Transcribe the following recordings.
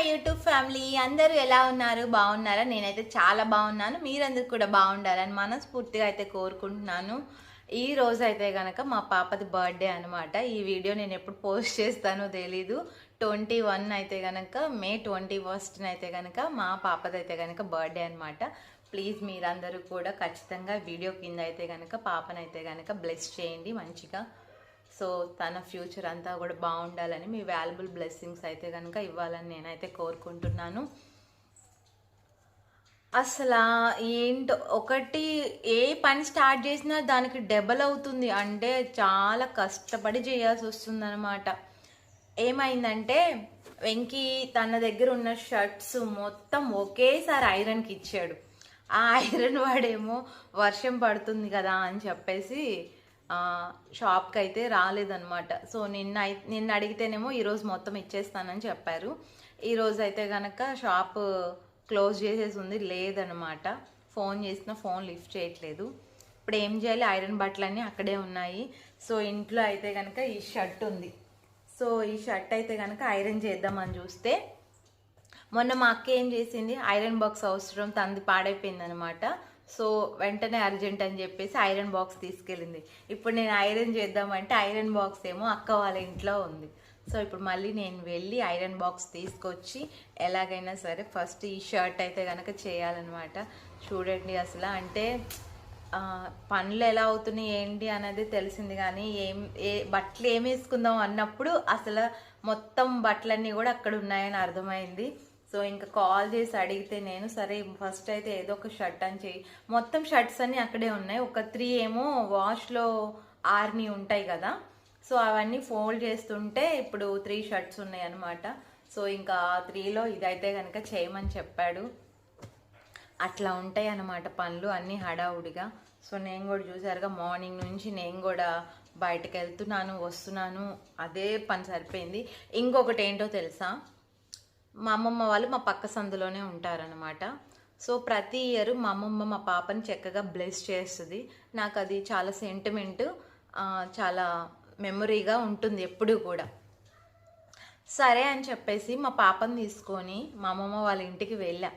My YouTube family అందరూ ఎలా ఉన్నారు? బాగున్నారా? నేనైతే చాలా బాగున్నాను. మీరందరూ కూడా బాగుండాలని మనస్ఫూర్తిగా అయితే కోరుకుంటున్నాను. ఈ రోజు అయితే కనుక మా పాపది బర్త్డే అనమాట ఈ వీడియో నేను ఎప్పుడు పోస్ట్ చేస్తానో తెలీదు. ట్వంటీ వన్ అయితే కనుక మే ట్వంటీ ఫస్ట్ అయితే కనుక మా పాపది అయితే కనుక బర్త్డే అనమాట ప్లీజ్ మీరందరూ కూడా ఖచ్చితంగా వీడియో కింద అయితే కనుక పాపనైతే కనుక బ్లెస్ చేయండి మంచిగా. సో తన ఫ్యూచర్ అంతా కూడా బాగుండాలని మీ వాల్యుబుల్ బ్లెస్సింగ్స్ అయితే కనుక ఇవ్వాలని నేనైతే కోరుకుంటున్నాను. అసలు ఏంటో ఒకటి ఏ పని స్టార్ట్ చేసినా దానికి డబల్ అవుతుంది. అంటే చాలా కష్టపడి చేయాల్సి వస్తుంది అనమాట ఏమైందంటే వెంకీ తన దగ్గర ఉన్న షర్ట్స్ మొత్తం ఒకేసారి ఐరన్కి ఇచ్చాడు. ఆ ఐరన్ వాడేమో వర్షం పడుతుంది కదా అని చెప్పేసి షాప్కి అయితే రాలేదన్నమాట. సో నిన్న నిన్న అడిగితేనేమో ఈరోజు మొత్తం ఇచ్చేస్తానని చెప్పారు. ఈరోజు అయితే కనుక షాప్ క్లోజ్ చేసేసి ఉంది లేదనమాట ఫోన్ చేసిన ఫోన్ లిఫ్ట్ చేయట్లేదు. ఇప్పుడు ఏం చేయాలి? ఐరన్ బట్టలన్నీ అక్కడే ఉన్నాయి. సో ఇంట్లో అయితే కనుక ఈ షర్ట్ ఉంది. సో ఈ షర్ట్ అయితే కనుక ఐరన్ చేద్దామని చూస్తే మొన్న మా అక్క ఏం చేసింది? ఐరన్ బాక్స్ అవసరం తంది పాడైపోయింది అనమాట సో వెంటనే అర్జెంట్ అని చెప్పేసి ఐరన్ బాక్స్ తీసుకెళ్ళింది. ఇప్పుడు నేను ఐరన్ చేద్దామంటే ఐరన్ బాక్స్ ఏమో అక్క వాళ్ళ ఇంట్లో ఉంది. సో ఇప్పుడు మళ్ళీ నేను వెళ్ళి ఐరన్ బాక్స్ తీసుకొచ్చి ఎలాగైనా సరే ఫస్ట్ ఈ షర్ట్ అయితే కనుక చేయాలన్నమాట. చూడండి అసలు అంటే పనులు ఎలా అవుతున్నాయి ఏంటి అనేది తెలిసింది కానీ ఏం ఏ బట్టలు ఏం వేసుకుందాం అన్నప్పుడు అసలు మొత్తం బట్టలన్నీ కూడా అక్కడ ఉన్నాయని అర్థమైంది. సో ఇంకా కాల్ చేసి అడిగితే నేను సరే ఫస్ట్ అయితే ఏదో ఒక షర్ట్ అని చెయ్యి. మొత్తం షర్ట్స్ అన్ని అక్కడే ఉన్నాయి. ఒక త్రీ ఏమో వాష్లో ఆర్ని ఉంటాయి కదా. సో అవన్నీ ఫోల్డ్ చేస్తుంటే ఇప్పుడు త్రీ షర్ట్స్ ఉన్నాయి అనమాట సో ఇంకా త్రీలో ఇదైతే కనుక చేయమని చెప్పాడు. అట్లా ఉంటాయి అన్నమాట పనులు అన్నీ హడావుడిగా. సో నేను కూడా చూసారుగా మార్నింగ్ నుంచి నేను కూడా బయటకు వెళ్తున్నాను వస్తున్నాను. అదే పని సరిపోయింది. ఇంకొకటి ఏంటో తెలుసా? మా అమ్మమ్మ వాళ్ళు మా పక్క సందులోనే ఉంటారనమాట సో ప్రతి ఇయర్ మా అమ్మమ్మ మా పాపని చక్కగా బ్లెస్ చేస్తుంది. నాకు అది చాలా సెంటిమెంట్ చాలా మెమొరీగా ఉంటుంది ఎప్పుడూ కూడా. సరే అని చెప్పేసి మా పాపని తీసుకొని మా అమ్మమ్మ వాళ్ళ ఇంటికి వెళ్ళా.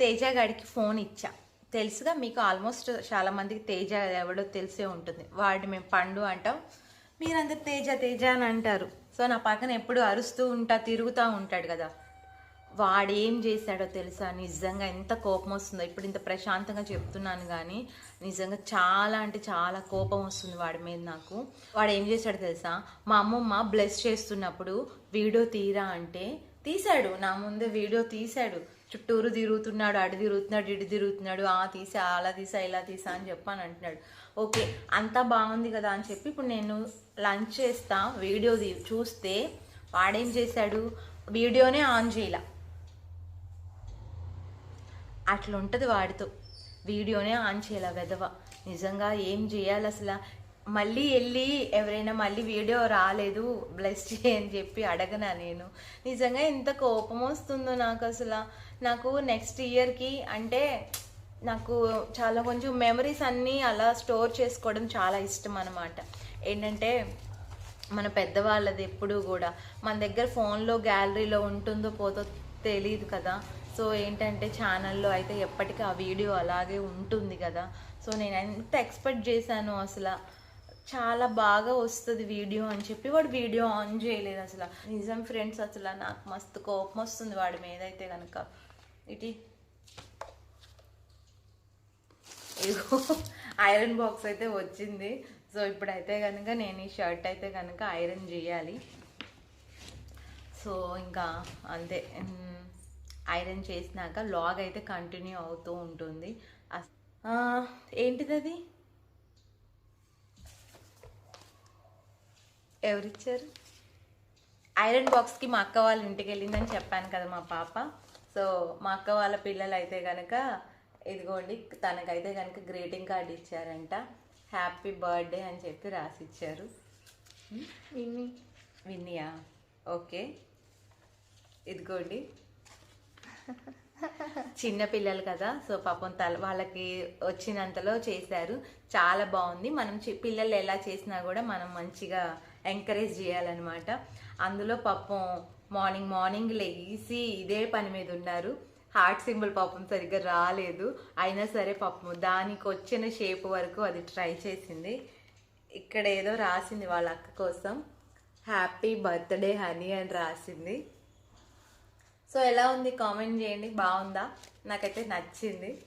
తేజ గాడికి ఫోన్ ఇచ్చా. తెలుసుగా మీకు ఆల్మోస్ట్ చాలామందికి తేజ ఎవడో తెలిసే ఉంటుంది. వాడిని మేము పండు అంటాం. మీరందరు తేజ తేజ అని అంటారు. సో నా పక్కన ఎప్పుడు అరుస్తూ ఉంటా తిరుగుతూ ఉంటాడు కదా. వాడు ఏం చేశాడో తెలుసా? నిజంగా ఎంత కోపం వస్తుందో. ఇప్పుడు ఇంత ప్రశాంతంగా చెప్తున్నాను కానీ నిజంగా చాలా అంటే చాలా కోపం వస్తుంది వాడి మీద నాకు. వాడు ఏం చేశాడో తెలుసా? మా అమ్మమ్మ బ్లెస్ చేస్తున్నప్పుడు వీడియో తీరా అంటే తీశాడు. నా ముందే వీడియో తీశాడు. చుట్టూరు తిరుగుతున్నాడు అటు తిరుగుతున్నాడు ఇటు తిరుగుతున్నాడు. ఆ తీసా అలా తీసా ఇలా తీసా అని చెప్పాను అంటున్నాడు. ఓకే అంతా బాగుంది కదా అని చెప్పి ఇప్పుడు నేను లంచ్ చేస్తా వీడియో చూస్తే వాడేం చేశాడు? వీడియోనే ఆన్ చేయాల. అట్లా ఉంటుంది వాడితో. వీడియోనే ఆన్ చేయాల వెదవ నిజంగా ఏం చేయాలి అసలు? మళ్ళీ వెళ్ళి ఎవరైనా మళ్ళీ వీడియో రాలేదు బ్లెస్ చేయని చెప్పి అడగనా నేను? నిజంగా ఎంత కోపం వస్తుందో నాకు అసలు. నాకు నెక్స్ట్ ఇయర్కి అంటే నాకు చాలా కొంచెం మెమరీస్ అన్నీ అలా స్టోర్ చేసుకోవడం చాలా ఇష్టం అనమాట ఏంటంటే మన పెద్దవాళ్ళది ఎప్పుడు కూడా మన దగ్గర ఫోన్లో గ్యాలరీలో ఉంటుందో పోతో తెలియదు కదా. సో ఏంటంటే ఛానల్లో అయితే ఎప్పటికీ ఆ వీడియో అలాగే ఉంటుంది కదా. సో నేను ఎంత ఎక్స్పెక్ట్ చేశాను అసలు. చాలా బాగా వస్తుంది వీడియో అని చెప్పి వాడు వీడియో ఆన్ చేయలేదు అసలు. నిజం ఫ్రెండ్స్ అసలు నాకు మస్తు కోపం వస్తుంది వాడి మీద అయితే కనుక ఇటీ ఇగో ఐరన్ బాక్స్ అయితే వచ్చింది. సో ఇప్పుడైతే కనుక నేను ఈ షర్ట్ అయితే కనుక ఐరన్ చేయాలి. సో ఇంకా అంతే. ఐరన్ చేసినాక లాగ్ అయితే కంటిన్యూ అవుతూ ఉంటుంది. ఏంటిది అది ఎవరిచ్చారు? ఐరన్ బాక్స్కి మా అక్క వాళ్ళ ఇంటికి వెళ్ళిందని చెప్పాను కదా మా పాప. సో మా అక్క వాళ్ళ పిల్లలు అయితే కనుక ఇదిగోండి తనకైతే కనుక గ్రీటింగ్ కార్డ్ ఇచ్చారంట. హ్యాపీ బర్త్డే అని చెప్పి రాసి ఇచ్చారు విన్ని. విన్నియా? ఓకే. ఇదిగోండి. చిన్న పిల్లలు కదా సో పాపం తల వాళ్ళకి వచ్చినంతలో చేశారు. చాలా బాగుంది. మనం పిల్లలు ఎలా చేసినా కూడా మనం మంచిగా ఎంకరేజ్ చేయాలన్నమాట. అందులో పాపం మార్నింగ్ మార్నింగ్ లేచి ఇదే పని మీద ఉన్నారు. హార్ట్ సింబల్ పాపం సరిగ్గా రాలేదు. అయినా సరే పాపం దానికి వచ్చిన షేప్ వరకు అది ట్రై చేసింది. ఇక్కడ ఏదో రాసింది వాళ్ళ అక్క కోసం. హ్యాపీ బర్త్డే హనీ అని రాసింది. సో ఎలా ఉంది? కామెంట్ చేయండి. బాగుందా? నాకైతే నచ్చింది.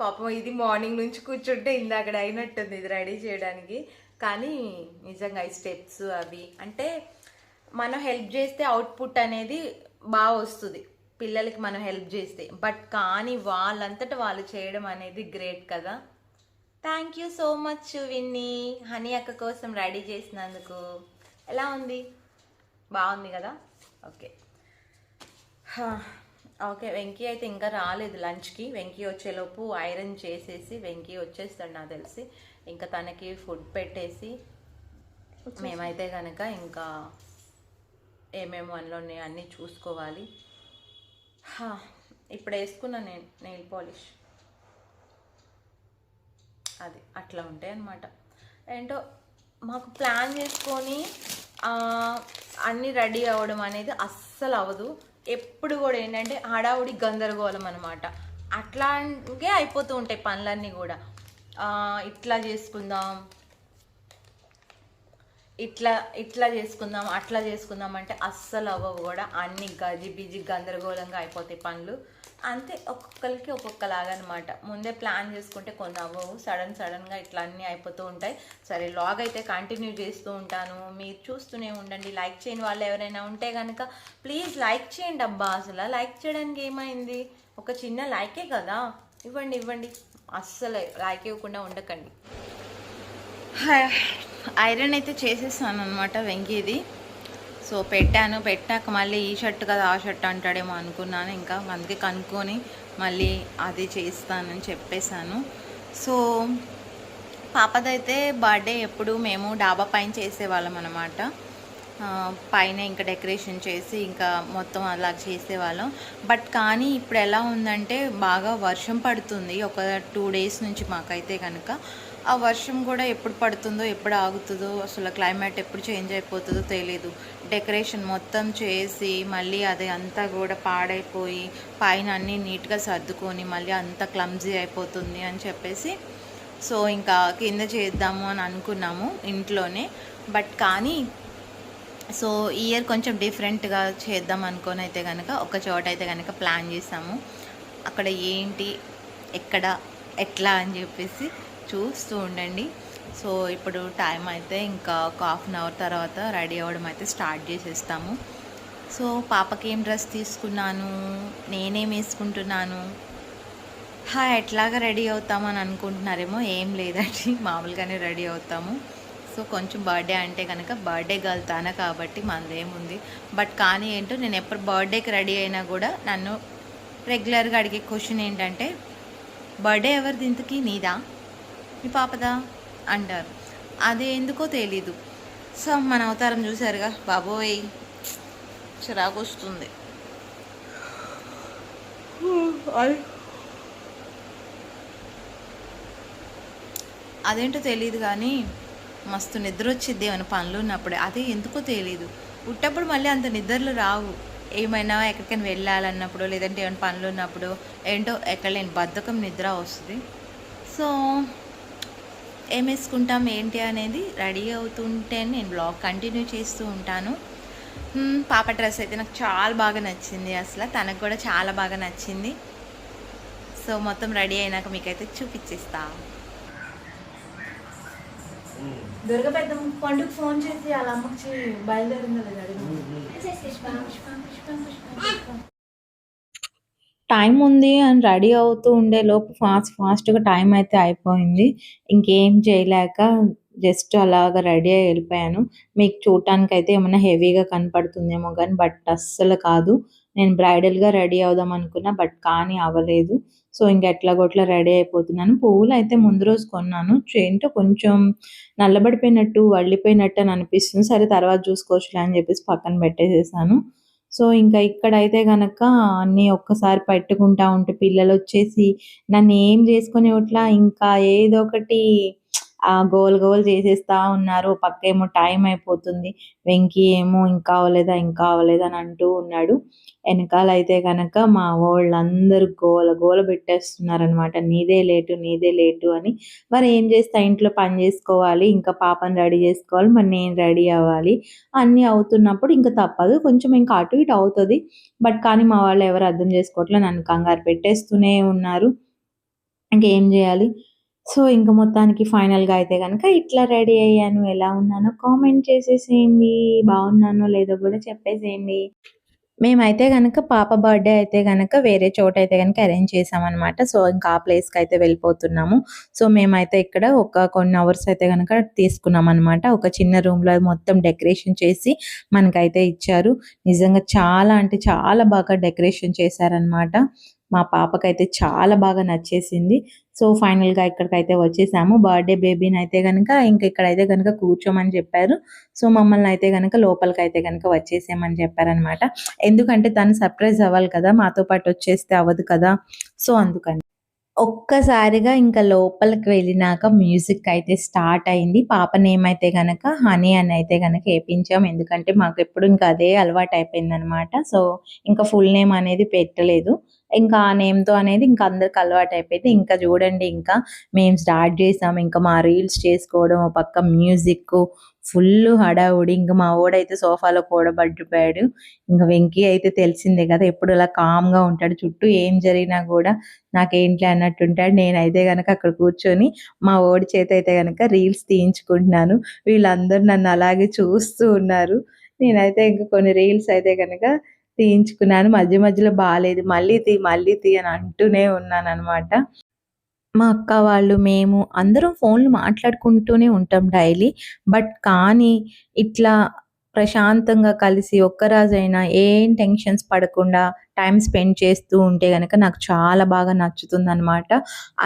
పాపం ఇది మార్నింగ్ నుంచి కూర్చుంటే ఇందాకడ అయినట్టుంది ఇది రెడీ చేయడానికి. కానీ నిజంగా ఈ స్టెప్స్ అవి అంటే మనం హెల్ప్ చేస్తే అవుట్పుట్ అనేది బాగా వస్తుంది. పిల్లలకి మనం హెల్ప్ చేస్తే. బట్ కానీ వాళ్ళంతట వాళ్ళు చేయడం అనేది గ్రేట్ కదా. Thank you so much Winnie. Honey అక్క కోసం రెడీ చేసినందుకు. ఎలా ఉంది? బాగుంది కదా? ఓకే. హా, ఓకే వెంకీ అయితే ఇంకా రాలేదు లంచ్కి. వెంకీ వచ్చేలోపు ఐరన్ చేసేసి వెంకీ వచ్చేస్తాడు నాకు తెలిసి. ఇంకా తనకి ఫుడ్ పెట్టేసి మేమైతే కనుక ఇంకా ఏమేమి అందులో ఉన్నాయో అన్నీ చూసుకోవాలి. ఇప్పుడు వేసుకున్నా నేను నెయిల్ పాలిష్. అది అట్లా ఉంటాయి అన్నమాట. ఏంటో మాకు ప్లాన్ చేసుకొని అన్నీ రెడీ అవ్వడం అనేది అస్సలు అవ్వదు. ఎప్పుడు కూడా ఏంటంటే హడావుడి గందరగోళం అనమాట అట్లాగే అయిపోతూ ఉంటాయి పనులన్నీ కూడా. ఇట్లా చేసుకుందాం ఇట్లా ఇట్లా చేసుకుందాం అట్లా చేసుకుందాం అంటే అస్సలు అవ్వవు కూడా. అన్ని గజి బిజి గందరగోళంగా అయిపోతాయి పనులు. అంతే ఒక్కొక్కరికి ఒక్కొక్కలాగా అనమాట ముందే ప్లాన్ చేసుకుంటే కొన్ని అవ్వవు. సడన్ సడన్గా ఇట్లా అన్నీ అయిపోతూ ఉంటాయి. సరే లాగ్ అయితే కంటిన్యూ చేస్తూ ఉంటాను. మీరు చూస్తూనే ఉండండి. లైక్ చేయని వాళ్ళు ఎవరైనా ఉంటే కనుక ప్లీజ్ లైక్ చేయండి అబ్బా. అసలు లైక్ చేయడానికి ఏమైంది? ఒక చిన్న లైకే కదా. ఇవ్వండి ఇవ్వండి. అస్సలు లైక్ ఇవ్వకుండా ఉండకండి. ఐరన్ అయితే చేసేసాను అనమాట వెంకీది. సో పెట్టాను పెట్టాక మళ్ళీ ఈ షర్ట్ కదా ఆ షర్ట్ అంటాడేమో అనుకున్నాను ఇంకా. అందుకే కనుక్కొని మళ్ళీ అది చేస్తానని చెప్పేశాను. సో పాపదైతే బర్త్డే ఎప్పుడు మేము డాబా పైన చేసేవాళ్ళం అనమాట పైన ఇంకా డెకరేషన్ చేసి ఇంకా మొత్తం అలా చేసేవాళ్ళం. బట్ కానీ ఇప్పుడు ఎలా ఉందంటే బాగా వర్షం పడుతుంది. ఒక టూ డేస్ నుంచి మాకైతే కనుక. ఆ వర్షం కూడా ఎప్పుడు పడుతుందో ఎప్పుడు ఆగుతుందో అసలు క్లైమేట్ ఎప్పుడు చేంజ్ అయిపోతుందో తెలియదు డెకరేషన్ మొత్తం చేసి మళ్ళీ అది అంతా కూడా పాడైపోయి పైన అన్నీ నీట్గా సర్దుకొని మళ్ళీ అంతా క్లమ్జీ అయిపోతుంది అని చెప్పేసి సో ఇంకా కింద చేద్దాము అని అనుకున్నాము ఇంట్లోనే. బట్ కానీ సో ఇయర్ కొంచెం డిఫరెంట్గా చేద్దాం అనుకొని అయితే కనుక ఒక చోట అయితే కనుక ప్లాన్ చేసాము. అక్కడ ఏంటి ఎక్కడ ఎట్లా అని చెప్పేసి చూస్తూ ఉండండి. సో ఇప్పుడు టైం అయితే ఇంకా ఒక హాఫ్ అన్ అవర్ తర్వాత రెడీ అవ్వడం అయితే స్టార్ట్ చేసేస్తాము. సో పాపకి ఏం డ్రెస్ తీసుకున్నాను? నేనేం వేసుకుంటున్నాను? హా ఎట్లాగా రెడీ అవుతామని అనుకుంటున్నారేమో ఏం లేదండి. మామూలుగానే రెడీ అవుతాము. సో కొంచెం బర్త్డే అంటే కనుక బర్త్డే గర్ల్ తాన కాబట్టి మనదేముంది బట్ కానీ ఏంటో నేను ఎప్పుడు బర్త్డేకి రెడీ అయినా కూడా నన్ను రెగ్యులర్గా అడిగే క్వశ్చన్ ఏంటంటే బర్త్డే ఎవరిది ఇంతకీ? నీదా? మీ పాపదా? అంటారు. అది ఎందుకో తెలీదు. సో మన అవతారం చూసారుగా బాబోయ్. చిరాకు వస్తుంది అదేంటో తెలియదు కానీ మస్తు నిద్ర వచ్చిద్ది ఏమైనా పనులు ఉన్నప్పుడే. అదే ఎందుకో తెలియదు పుట్టప్పుడు మళ్ళీ అంత నిద్రలు రావు. ఏమైనా ఎక్కడికైనా వెళ్ళాలన్నప్పుడు లేదంటే ఏమైనా పనులు ఉన్నప్పుడు ఏంటో ఎక్కడలేని బద్ధకం నిద్ర వస్తుంది. సో ఏం వేసుకుంటాం ఏంటి అనేది రెడీ అవుతుంటే నేను బ్లాగ్ కంటిన్యూ చేస్తూ ఉంటాను. పాప డ్రెస్ అయితే నాకు చాలా బాగా నచ్చింది అసలు. తనకు కూడా చాలా బాగా నచ్చింది. సో మొత్తం రెడీ అయినాక మీకైతే చూపించేస్తా దుర్గ పెద్ద పండుగ ఫోన్ చేసి వాళ్ళ అమ్మకి బయలుదేరిందో టైం ఉంది అని రెడీ అవుతూ ఉండే లోపు ఫాస్ట్ ఫాస్ట్గా టైం అయితే అయిపోయింది. ఇంకేం చేయలేక జస్ట్ అలాగా రెడీ అయ్యి వెళ్ళిపోయాను. మీకు చూడటానికి అయితే ఏమైనా హెవీగా కనపడుతుందేమో కానీ బట్ అస్సలు కాదు. నేను బ్రైడల్గా రెడీ అవుదాం అనుకున్నా బట్ కానీ అవ్వలేదు. సో ఇంకా ఎట్లాగొట్లా రెడీ అయిపోతున్నాను. పువ్వులు అయితే ముందు రోజు కొన్నాను. ఏంటో కొంచెం నల్లబడిపోయినట్టు వళ్ళిపోయినట్టు అని అనిపిస్తుంది. సరే తర్వాత చూసుకోవచ్చులే అని చెప్పేసి పక్కన పెట్టేసేసాను. సో ఇంకా ఇక్కడైతే గనక అన్నీ ఒక్కసారి పెట్టుకుంటా ఉంటే పిల్లలు వచ్చేసి నన్ను ఏం చేసుకుని ఇట్లా ఇంకా ఏదో ఒకటి గోల్ గోల్ చేసేస్తా ఉన్నారు. పక్క ఏమో టైం అయిపోతుంది. వెంకీ ఏమో ఇంకా అవ్వలేదా ఇంకా అవ్వలేదా అని అంటూ ఉన్నాడు. వెనకాల అయితే కనుక మా వాళ్ళందరూ గోల గోల పెట్టేస్తున్నారనమాట నీదే లేటు నీదే లేటు అని. మరి ఏం చేస్తా? ఇంట్లో పని చేసుకోవాలి. ఇంకా పాపని రెడీ చేసుకోవాలి. మరి నేను రెడీ అవ్వాలి. అన్నీ అవుతున్నప్పుడు ఇంకా తప్పదు. కొంచెం ఇంకా అటు ఇటు అవుతుంది. బట్ కానీ మా వాళ్ళు ఎవరు అర్థం చేసుకోవట్లేదు. నన్ను కంగారు పెట్టేస్తూనే ఉన్నారు. ఇంకేం చేయాలి? సో ఇంక మొత్తానికి ఫైనల్గా అయితే కనుక ఇట్లా రెడీ అయ్యాను. ఎలా ఉన్నానో కామెంట్ చేసేసేయండి. బాగున్నానో లేదో కూడా చెప్పేసేయండి. మేమైతే గనక పాప బర్త్డే అయితే గనక వేరే చోట అయితే గనక అరేంజ్ చేసామన్నమాట. సో ఇంకా ఆ ప్లేస్కి అయితే వెళ్ళిపోతున్నాము. సో మేమైతే ఇక్కడ ఒక కొన్ని అవర్స్ అయితే కనుక తీసుకున్నాం అనమాట ఒక చిన్న రూమ్లో మొత్తం డెకరేషన్ చేసి మనకైతే ఇచ్చారు. నిజంగా చాలా అంటే చాలా బాగా డెకరేషన్ చేశారనమాట మా పాపకైతే చాలా బాగా నచ్చేసింది. సో ఫైనల్గా ఇక్కడికైతే వచ్చేసాము. బర్త్డే బేబీని అయితే కనుక ఇంకా ఇక్కడైతే కనుక కూర్చోమని చెప్పారు. సో మమ్మల్ని అయితే కనుక లోపలికి అయితే కనుక వచ్చేసేయమని చెప్పారనమాట ఎందుకంటే తను సర్ప్రైజ్ అవ్వాలి కదా మాతో పాటు వచ్చేస్తే అవ్వదు కదా. సో అందుకని. ఒక్కసారిగా ఇంకా లోపలికి వెళ్ళినాక మ్యూజిక్ అయితే స్టార్ట్ అయింది. పాప నేమ్ అయితే గనక హనీ అని అయితే గనక వేపించాం. ఎందుకంటే మాకు ఎప్పుడు ఇంకా అదే అలవాటు అయిపోయింది అనమాట సో ఇంకా ఫుల్ నేమ్ అనేది పెట్టలేదు. ఇంకా ఆ నేమ్తో అనేది ఇంకా అందరికి అలవాటు అయిపోయింది. ఇంకా చూడండి ఇంకా మేము స్టార్ట్ చేసాం. ఇంకా మా రీల్స్ చేసుకోవడం పక్క మ్యూజిక్ ఫుల్ హడావుడి. ఇంకా మా ఓడైతే సోఫాలో కూడబడిపోయాడు. ఇంకా వెంకీ అయితే తెలిసిందే కదా ఎప్పుడు ఇలా కామ్గా ఉంటాడు చుట్టూ ఏం జరిగినా కూడా నాకేంటి అన్నట్టు ఉంటాడు. నేనైతే కనుక అక్కడ కూర్చొని మా ఓడి చేత అయితే కనుక రీల్స్ తీయించుకుంటున్నాను. వీళ్ళందరూ నన్ను అలాగే చూస్తూ ఉన్నారు. నేనైతే ఇంకా కొన్ని రీల్స్ అయితే కనుక తీయించుకున్నాను. మధ్య మధ్యలో బాగాలేదు మళ్ళీ తీ మళ్ళీ తీ అని అంటూనే ఉన్నాను అనమాట మా అక్క వాళ్ళు మేము అందరం ఫోన్లు మాట్లాడుకుంటూనే ఉంటాం డైలీ. బట్ కానీ ఇట్లా ప్రశాంతంగా కలిసి ఒక్కరాజైనా ఏం టెన్షన్స్ పడకుండా టైం స్పెండ్ చేస్తూ ఉంటే కనుక నాకు చాలా బాగా నచ్చుతుంది అనమాట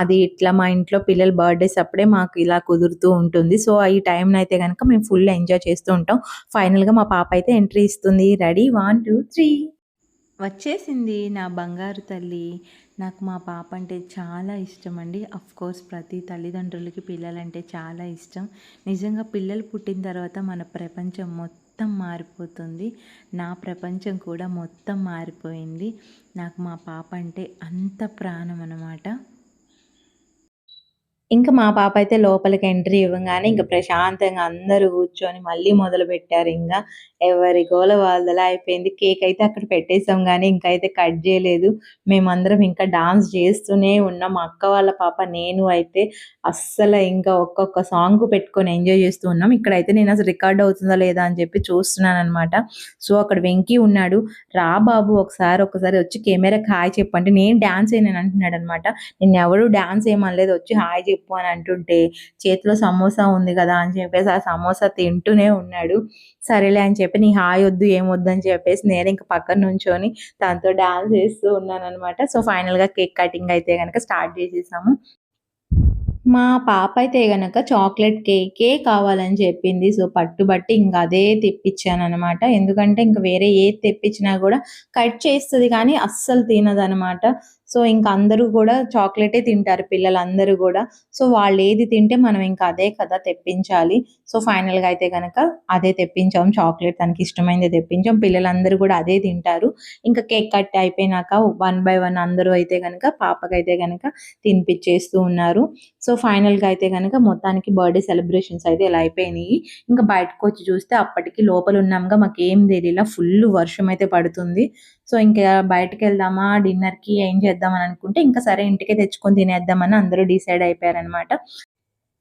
అది ఇట్లా మా ఇంట్లో పిల్లల బర్త్డేస్ అప్పుడే మాకు ఇలా కుదురుతూ ఉంటుంది. సో ఈ టైంని అయితే కనుక మేము ఫుల్ ఎంజాయ్ చేస్తూ ఉంటాం. ఫైనల్గా మా పాప అయితే ఎంట్రీ ఇస్తుంది. రెడీ? One two three. వచ్చేసింది నా బంగారు తల్లి. నాకు మా పాప అంటే చాలా ఇష్టం అండి. కోర్స్ ప్రతి తల్లిదండ్రులకి పిల్లలంటే చాలా ఇష్టం. నిజంగా పిల్లలు పుట్టిన తర్వాత మన ప్రపంచం మొత్తం మొత్తం మారిపోతుంది. నా ప్రపంచం కూడా మొత్తం మారిపోయింది. నాకు మా పాప అంటే అంత ప్రాణం అన్నమాట. ఇంకా మా పాప అయితే లోపలికి ఎంట్రీ ఇవ్వగానే ఇంకా ప్రశాంతంగా అందరూ కూర్చొని మళ్ళీ మొదలు పెట్టారు. ఇంకా ఎవరి గోల వాళ్ళలా అయిపోయింది. కేక్ అయితే అక్కడ పెట్టేసాం కానీ ఇంకా అయితే కట్ చేయలేదు. మేమందరం ఇంకా డాన్స్ చేస్తూనే ఉన్నాం. మా అక్క వాళ్ళ పాప నేను అయితే అస్సలు ఇంకా ఒక్కొక్క సాంగ్ పెట్టుకొని ఎంజాయ్ చేస్తూ ఉన్నాం. ఇక్కడైతే నేను అసలు రికార్డ్ అవుతుందా లేదా అని చెప్పి చూస్తున్నాను అనమాట సో అక్కడ వెంకీ ఉన్నాడు. రా బాబు ఒకసారి ఒకసారి వచ్చి కెమెరాకి హాయ్ చెప్పండి నేను డాన్స్ అయినా అంటున్నాడు అనమాట నేను ఎవరు డాన్స్ ఏమనలేదు. వచ్చి హాయ్ చెప్పు చెప్పు అని అంటుంటే చేతిలో సమోసా ఉంది కదా అని చెప్పేసి ఆ సమోసా తింటూనే ఉన్నాడు సరేలే అని చెప్పి నీ హాయ్ వద్దు ఏమొద్దు అని చెప్పేసి నేను ఇంక పక్కన నుంచొని దాంతో డాన్స్ చేస్తూ ఉన్నాను అనమాట సో ఫైనల్గా కేక్ కటింగ్ అయితే కనుక స్టార్ట్ చేసేసాము మా పాప అయితే గనక చాక్లెట్ కేకే కావాలని చెప్పింది. సో, పట్టుబట్టి ఇంకా అదే తెప్పించాననమాట. ఎందుకంటే ఇంక వేరే ఏది తెప్పించినా కూడా కట్ చేస్తుంది కానీ అస్సలు తినదనమాట. సో, ఇంకా అందరూ కూడా చాక్లెటే తింటారు పిల్లలందరూ కూడా సో, వాళ్ళు ఏది తింటే మనం ఇంకా అదే కదా తెప్పించాలి. సో, ఫైనల్‌గా అయితే గనక అదే తెప్పించాం. చాక్లెట్ తనకి ఇష్టమైనది తెప్పించాం. పిల్లలందరూ కూడా అదే తింటారు. ఇంకా కేక్ కట్ అయిపోయినాక వన్ బై వన్ అందరూ అయితే గనక పాపకైతే గనక తినిపిచ్చేస్తూ ఉన్నారు. సో, ఫైనల్‌గా అయితే గనక మొత్తానికి బర్త్‌డే సెలబ్రేషన్స్ అయితే ఇలా అయిపోయినాయి. ఇంకా బయటకొచ్చి చూస్తే అప్పటికి లోపల ఉన్నాంగా మాకేం తెలియలా ఫుల్ వర్షం అయితే పడుతుంది. సో, ఇంకా బయటకెళ్దామా డిన్నర్‌కి ఏం చేద్దామని అనుకుంటే ఇంకా సరే ఇంటికే తెచ్చుకొని తినేద్దామని అందరూ డిసైడ్ అయిపోయారనమాట.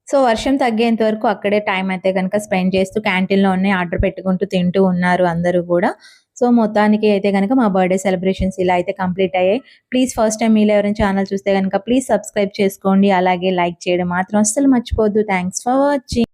సో, వర్షం తగ్గేంత వరకు అక్కడే టైం అయితే గనక స్పెండ్ చేస్తూ క్యాంటీన్‌లోనే ఆర్డర్ పెట్టుకుంటూ తింటూ ఉన్నారు అందరూ కూడా సో, మొత్తానికి అయితే గనక మా బర్త్‌డే సెలబ్రేషన్స్ ఇలా అయితే కంప్లీట్ అయ్యాయి. ప్లీజ్ ఫస్ట్ టైం మీరు ఎవరైనా ఛానల్ చూస్తే గనక ప్లీజ్ సబ్స్క్రైబ్ చేసుకోండి. అలాగే లైక్ చేయడం మాత్రం అస్సలు మర్చిపోద్దు థ్యాంక్స్ ఫర్ వాచింగ్.